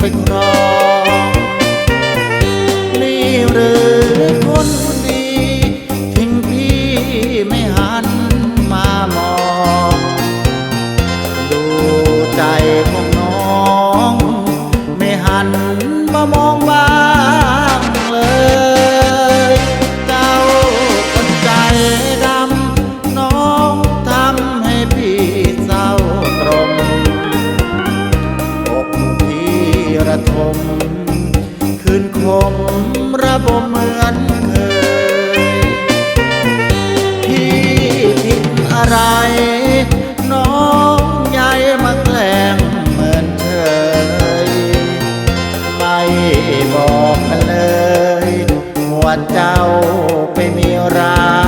But now. ระทม คืนคมระบมเหมือนเคยพี่ผิดอะไร น้องใหญ่มาแกล้งเหมือนเคยไม่บอกกัเลยว่าเจ้าไปมีรา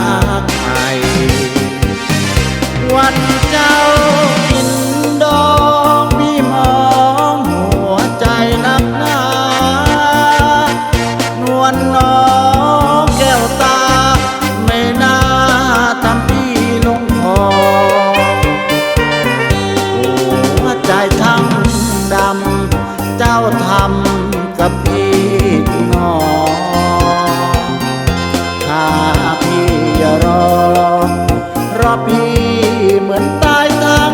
าพี่อย่ารอรอพี่เหมือนตายตั้ง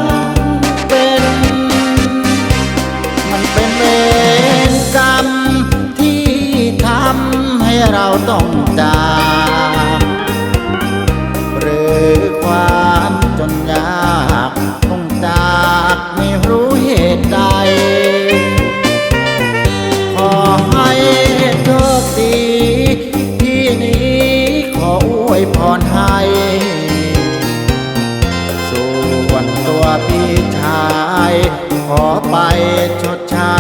เป็น มันเป็นเวรกรรมที่ทำให้เราต้องจาก วยพรให้ส่วนตัวพี่ชาย ขอไปชดใช้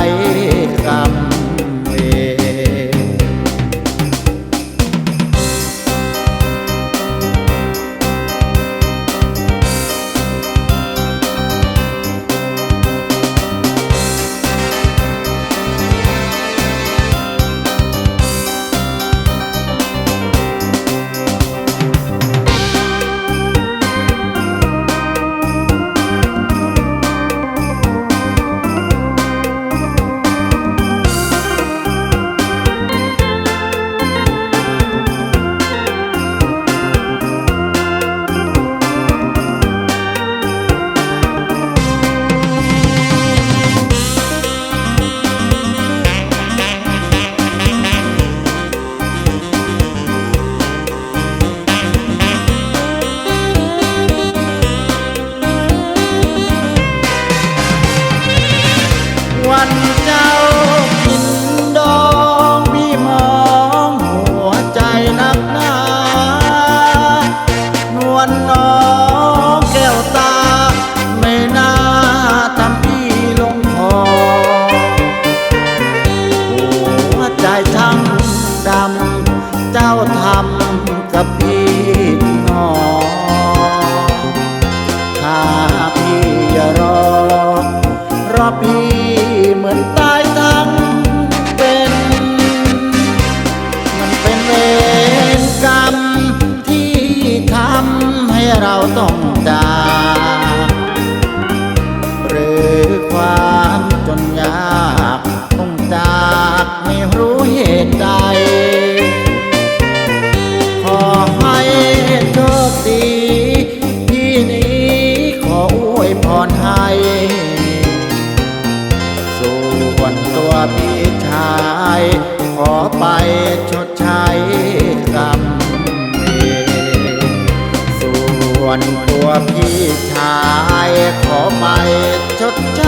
ชดใช้กรรมส่วนตัวพี่ชายขอไปชดใช้